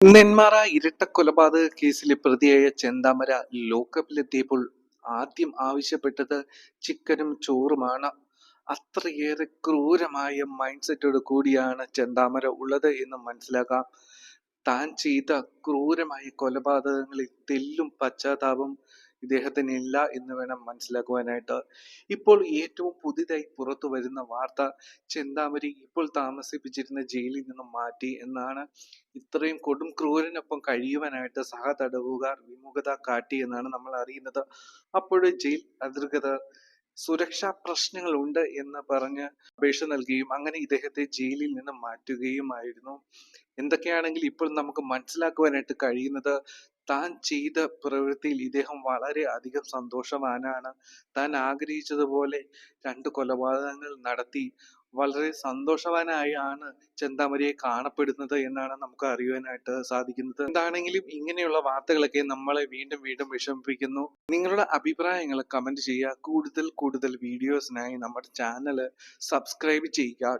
നെന്മാറ ഇരട്ട കൊലപാതക കേസിലെ പ്രതിയായ ചെന്താമര ലോക്കപ്പിലെത്തിയപ്പോൾ ആദ്യം ആവശ്യപ്പെട്ടത് ചിക്കനും ചോറുമാണ്. അത്രയേറെ ക്രൂരമായ മൈൻഡ് സെറ്റോട് കൂടിയാണ് ചെന്താമര ഉള്ളത് എന്ന് മനസ്സിലാക്കാം. താൻ ചെയ്ത ക്രൂരമായ കൊലപാതകങ്ങളിൽ തെല്ലും പശ്ചാത്താപം ഇദ്ദേഹത്തിന് ഇല്ല എന്ന് വേണം മനസ്സിലാക്കുവാനായിട്ട്. ഇപ്പോൾ ഏറ്റവും പുതിയതായി പുറത്തു വരുന്ന വാർത്ത ചെന്താമരി ഇപ്പോൾ താമസിപ്പിച്ചിരുന്ന ജയിലിൽ നിന്നും മാറ്റി എന്നാണ് ഇത്രയും കൊടും ക്രൂരനൊപ്പം കഴിയുവാനായിട്ട് സഹ തടവുകാർ വിമുഖത കാട്ടി എന്നാണ് നമ്മൾ അറിയുന്നത്. അപ്പോഴും ജയിൽ അധികൃതർ സുരക്ഷാ പ്രശ്നങ്ങൾ ഉണ്ട് എന്ന് പറഞ്ഞ് അപേക്ഷ നൽകുകയും അങ്ങനെ ഇദ്ദേഹത്തെ ജയിലിൽ നിന്ന് മാറ്റുകയുമായിരുന്നു. എന്തൊക്കെയാണെങ്കിൽ ഇപ്പോൾ നമുക്ക് മനസ്സിലാക്കുവാനായിട്ട് കഴിയുന്നത് താൻ ചെയ്ത പ്രവൃത്തിയിൽ ഇദ്ദേഹം വളരെ അധികം സന്തോഷവാനാണ്. താൻ ആഗ്രഹിച്ചതുപോലെ രണ്ട് കൊലപാതകങ്ങൾ നടത്തി വളരെ സന്തോഷവാനായാണ് ചെന്താമരയെ കാണപ്പെടുന്നത് എന്നാണ് നമുക്ക് അറിയുവാനായിട്ട് സാധിക്കുന്നത്. എന്താണെങ്കിലും ഇങ്ങനെയുള്ള വാർത്തകളൊക്കെ നമ്മളെ വീണ്ടും വീണ്ടും വിഷമിപ്പിക്കുന്നു. നിങ്ങളുടെ അഭിപ്രായങ്ങൾ കമന്റ് ചെയ്യുക. കൂടുതൽ കൂടുതൽ വീഡിയോസിനായി നമ്മുടെ ചാനൽ സബ്സ്ക്രൈബ് ചെയ്യുക.